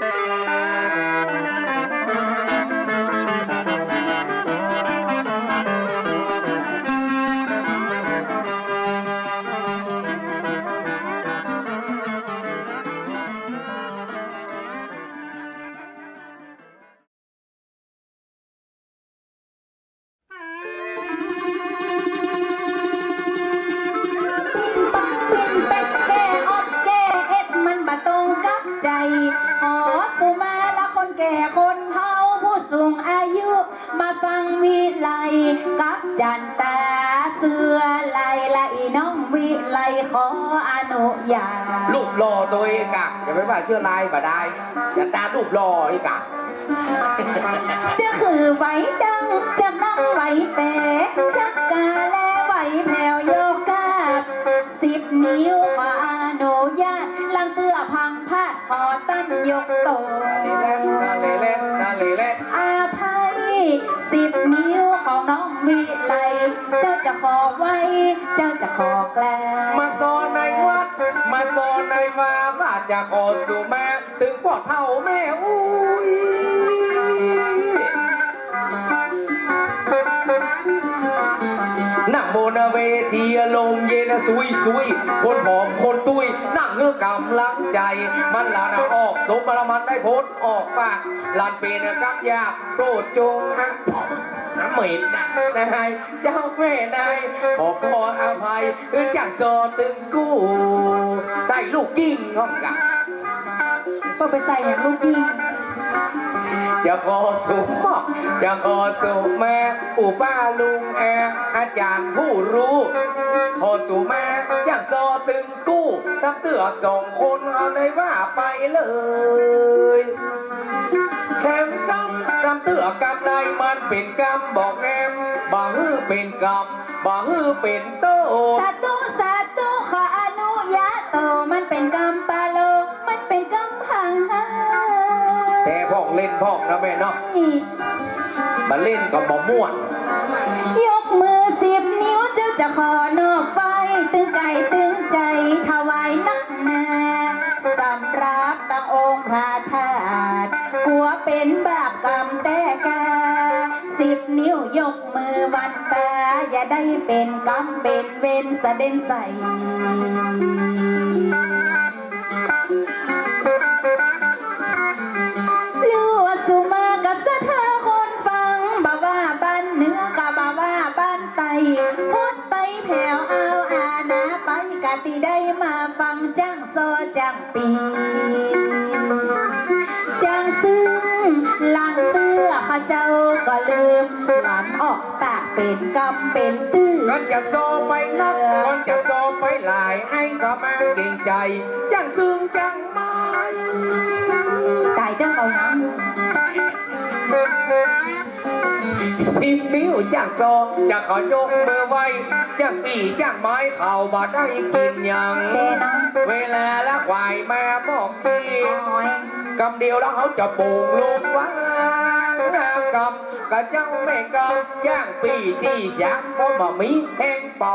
เจันตาเสือไลละอีน้องวิไลขออนุญาตรูปหล่อตัวเองอะอย่าไปว่าเชื่อลายบ่ได้อย่าตามรูปหล่ออีกอะจะคือไหวดังจะนั่งไหวเป๋จะกาแลไหวแผ่วโยกาสิบนิ้วขออนุญาตลังเตื้อพังพาดขอตั้นยกโต ขอไว้ เจ้าจะขอแกลมาสอนในวัด มาสอนในมาว่าจะขอสู่แม่ ถึงพ่อเท่าแม่อุ้ยนั่งบนเวทีลมเย็นสุยสุยคนหอมคนตุ้ยนั่งเงือกำลังใจ มันลานออกสมบรมันได้พ้นออกปากลานเป็นกับยาโปรดจงนะน้ำ เหม็นนะนายเจ้าแม่นายขอขออภัยคือจากโซตึงกู้ ใส่ลูกกิ้งห้องกันเพื่อไปใส่อย่างลูกพี่จะขอสุขมอกจะขอสุขแม่ปู่ป้าลุงแออาจารย์ผู้รู้ ขอสู่แม่อย่างซอตึงกู้สักเตือสองคนเอาเลยว่าไปเลย เตือกำไรมันเป็นกำบอกแอมบ่ฮือเป็นกำบ่ฮือเป็นโตสาธุสาธุขออนุญาตโตมันเป็นกรรมปาโล มันเป็นกรรมพังหาแต่พ่องเล่นพ่องนะแม่เนาะมาเล่นกับบ่ม่วน ยกมือสิบนิ้วเจ้าจะขอน วันตาอย่าได้เป็นกรรมเป็นเวรเสด็จใส่รู้ว่าสุมากับสะเธอคนฟังบ่าว่าบ้านเหนือกับบ่าว่าบ้านไตพูดไปแผ่วเอาอาณาไปกะติได้มาฟังจ้างโซจ้างปีจ้างซึ่งลังเตื้อข้าเจ้าก็ลืมหลานออก เป็นกำเป็นตื้อก่อนจะโซไปนักก่อนจะโซไปหลายให้ก็มาเก่งใจ จังซึ่งจังไม้ตายจังเอาน้สิบนิ้วจังโซจะขอยกมือไว้จังปีจังไม้เข่าบ่ได้กินหยังำเดนะเวลาละควายแม่บอกทีอ้อยกำเดียวแล้วเขาจะปลูกลูกวางกำ กะเจ้าแม่กำย่างปีที่ยักเพราะบ่มีแห้งเป่า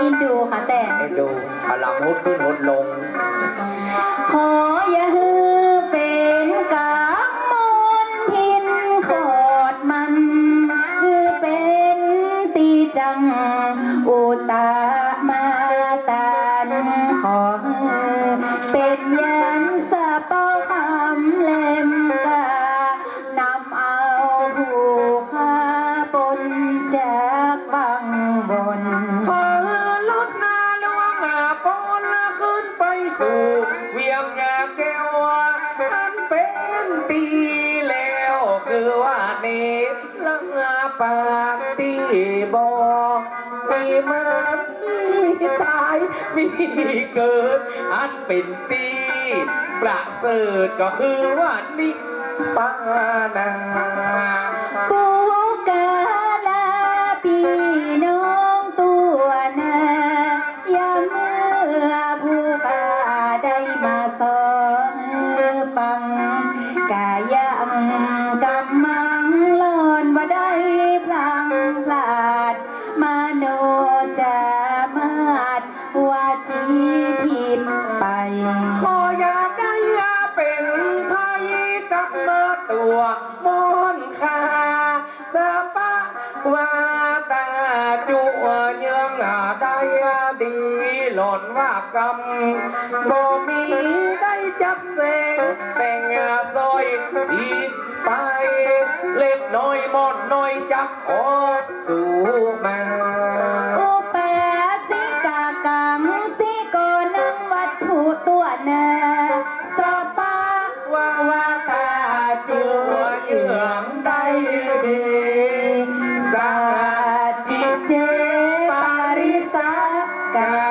อินดูค่ะแต่ให้ดูพลังหดขึ้นหดลง ขออย่าฮือเป็นกามนทินโคดมันคือเป็นตีจัง อุตามาตันขอฮือเป็นยันสะเป้าคำ ลังอาปากตีบอกมีมามีตายมีเกิด อันเป็นตีประเสริฐก็คือว่านิปานา ตัวมอนคาสะปะวาตาจุเยืองได้ดีหล่นว่ากำรบ่มีได้จับเสงแต่งซอยอีไป เล็กน้อยมอนน้อยจักขอสู่มาา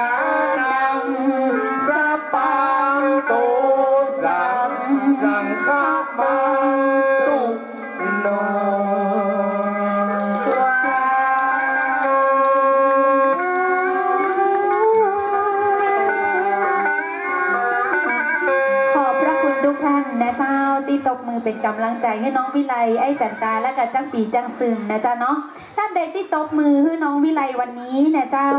ตบมือเป็นกำลังใจให้น้องวิไลไอ้จันตาและกับจังปีจังซึมนะเจ้าเนาะท่านใดที่ตบมือให้น้องวิไลวันนี้นะเจ้า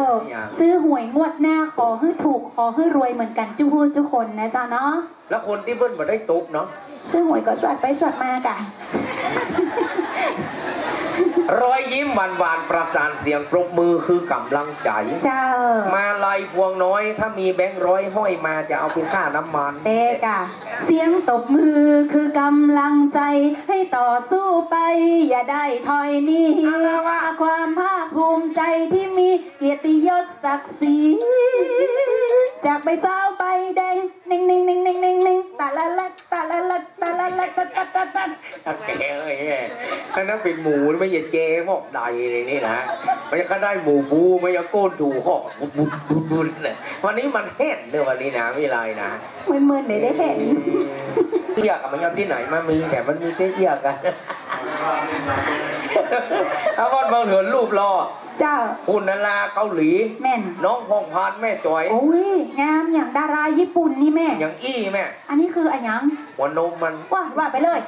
ซื้อหวยงวดหน้าขอให้ถูกขอให้รวยเหมือนกันทุกผู้ทุกคนนะเจ้าเนาะแล้วคนที่เบิ้ลมาได้ตุบเนาะซื้อหวยก็สวดไปสวดมากะ รอยยิ้มหวานหวานๆประสานเสียงปรบมือคือกำลังใจ เจ้า มาลายพวงน้อย ถ้ามีแบงค์ร้อยห้อยมาจะเอาไปค่าน้ำมันเตกะ เสียงตบมือคือกำลังใจ ให้ต่อสู้ไป อย่าได้ถอยหนี้ความภาคภูมิใจที่มีเกียรติยศศักดิ์ศรี จากใบสาวใบแดงนิ่งนิ่งนิ่งนิ่งนิ่งนิ่งตาละละตาละละตาละละตาตาตาตาถ้าแกเอ้ยถ้านั้นเป็นหมูไม่อย่เจ๊หอกใดเลยนี่นะไม่ใช่ข้าได้หมูบูไม่ใช่โก้นถูหอกบุบบุบบุบบุบเนี่ยวันนี้มันแห้งเด้อวันนี้นะไม่ไรนะมือมือเดี๋ยวได้เห็นเอียกมันยอมที่ไหนมามีแต่มันมีแค่เอียกกัน ถ้าวันบางเหินรูปรอเจ้าหุ่นนาราเกาหลี แม่นน้องพงพานแม่สวย โอ้ยงามอย่างดาราญี่ปุ่นนี่แม่ อย่างอี้แม่ อันนี้คืออะไรยังหัวนมมันว่าว่าไปเลย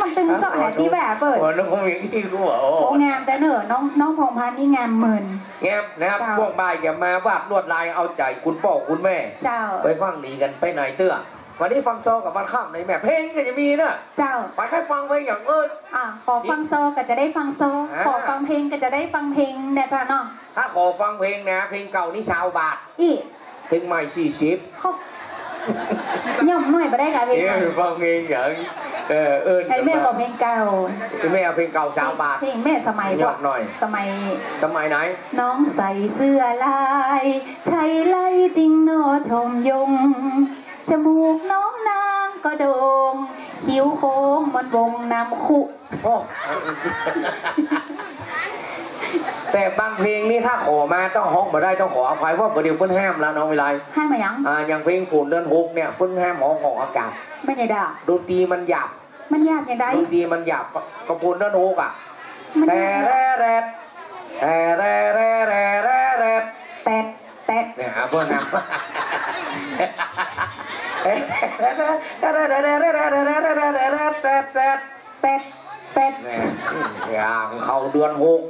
มันตึงสอแหที่แบบเปิดหัวนมอย่างอี้กูบอกโอ้โอ้งามแต่เนอะน้องน้องพงพันธ์นี่งามหมื่นแงบนะครับเจ้าพวกบ่ายอย่ามาวาดลวดลายเอาใจคุณพ่อคุณแม่ เจ้าไปฟังดีกันไปไหนเตื้อ วันนี้ฟังซอกับวันข้ามในแม่เพลงก็จะมีนะเจ้าไปแค่ฟังเพลงอย่างเอิญอะขอฟังโซก็จะได้ฟังโซอ่าขอฟังเพลงก็จะได้ฟังเพลงนะจ๊ะเนาะถ้าขอฟังเพลงนะ เพลงเก่านี่ชาวบาทอีเพลงใหม่สี่สิบเขาย่อมหน่อยไปได้กับเพลงเอ้ใหม่ยฟังเพลงอย่างเออเอิญใครแม่ขอเพลงเก่าแม่เอาเพลงเก่าชาวบาทเพลงแม่สมัยยอดหน่อย สมัย สมัยไหน น้องใส่เสื้อลายใช้ไล่จริงโนอชมยง จมูกน้องนางก็โดง่งคิ้วโค้งมันวงน้ำคุ โอ้แต่บางเพลงนี่ถ้าขอมาต้องฮ้องมาได้ต้องขออภัยเพราะประเดี๋ยวเพิ่นห้ามแล้วน้องวิไลให้มายัง อ่าอย่างเพลงฝนเดือนหกเนี่ยเพิ่นห้ามหมอของอากาศไม่ใช่ด่าดนตรีมันหยาบมันยากอย่างไรดนตรีมันหยาบกระพุนเดือนหกอะมันแต่ยากแร่แร่แต่แร่แร่แร่แร่แร่แตะแตะเนี่ยเพื่อนนำแต่แต่แตะแตะ เป็ดเป็ด เนี่ยอย่างเขาเดือนหก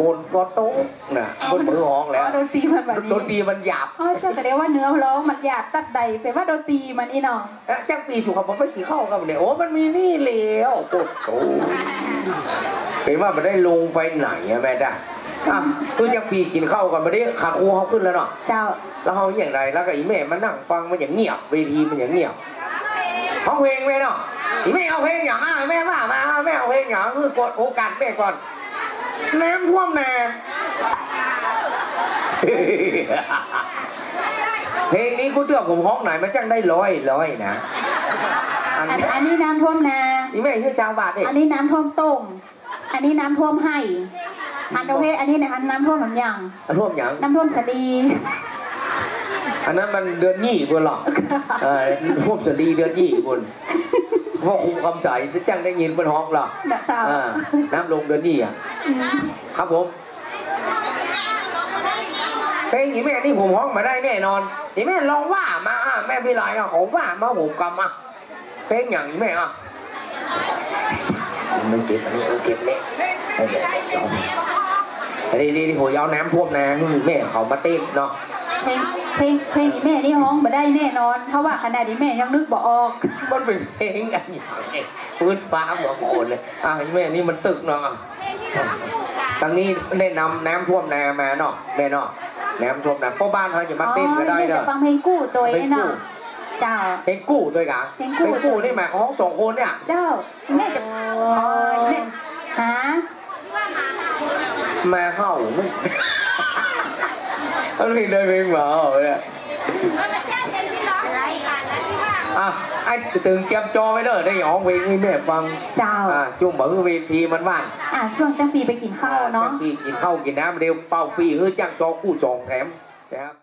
ฝนก็ตกน่ะเพิ่นมือห้องแล้วดนตรีมันแบบดนี้นตรีมันหยาบเออจะแสดงว่าเนื้อร้องมันหยาบตัดใดแปลว่าดนตรีมันอีเนาะเอ๊ะจังปีสุขภาพไม่กี่เข้ากันเนี่ยโอ้มันมีนี่แล้วโอ้โหเห็นว่ามันได้ลงไปไหนอะแม่จ้ะอะตัวจังปีกินข้าวกันมาได้ขาครูเขาขึ้นแล้วเนาะเจ้าแล้วเขาอย่างไรแล้วก็อีแม่มานั่งฟังมันอย่างเงียบเวทีมันอย่างเงียบเขาเพลงแม่เนาะอีแม่เอาเพลงอย่างอะแม่ว่ามาแม่เอาเพลงอย่างคือกดโอกาสแม่ก่อน น้ำท่วมนาเพลงนี้คุณเตือกผมห้องไหนมันจังได้ร้อยร้อยนะ อันอันนี้อันนี้น้ำท่วมนาอีแม่ชื่อชาวบาทเด็กอันนี้น้ำท่วมต้ม อันนี้น้ำท่วมไห่อันประเภทอันนี้นะอันน้ำท่วมหลังอย่างท่วมอย่างน้ำท่วมสลี อันนั้นมันเดือนยี่บนหรอกเออท่วมสลีเดือนยี่บนเพราะคุมคำใสจังได้ยินบนห้องหรอกนะเจ้าอ่าน้ำลงเดือนยี่อะอืมครับผมเพลงอีแม่นี่ผมห้องมาได้แน่นอนอีแม่ลองว่ามาอะแม่พี่ลายอะของว่ามาผมกำอะเพลงอย่างอีแม่อะมันเก็บอันนี้เออเก็บเนี่ยเอาเลยเอาอันนี้นี่โหยเอาน้ำท่วมนาแม่เขามาเต้นเนาะ เพลงเพลงเพลงอีแม่นี่ฮ้องมาได้แน่นอน เพราะว่าขนาดอีแม่ยังนึกบ่ออก มันเป็นเพลงอันนี้พื้นฟ้าหัวโคนเลยอะอีแม่นี่มันตึกเนาะทางนี้ได้นำน้ำท่วมนามาเนาะแม่เนาะแหนมชมนะเพราะบ้านเขาอย่ามาเต้นก็ได้อ๋อเด้จะอฟังเพลงกู้ตัวเพลไอ้งกู้เนาะเจ้าเพลงกู้ด้วยกันเพลงกู้เพลงกู้นี่หมายของสองคนเนี่ย เจ้าแม่จะอ๋อแม่หาแม่เข้าไม่ เขาเรียกได้เพลงหมาเหรอเนี่ยอะไอ้ตึงเก็บจอไว้เด้อได้หยองเพลงให้แม่ฟังเจ้าอะจุ่เหมือนเวทีมันว่างอะช่วงตั้งปีไปกินข้าวเนาะพี่กินข้าวกินน้ำเร็วเป้าปีเฮ้ยจ้างซอกู้จองแถมนะครับ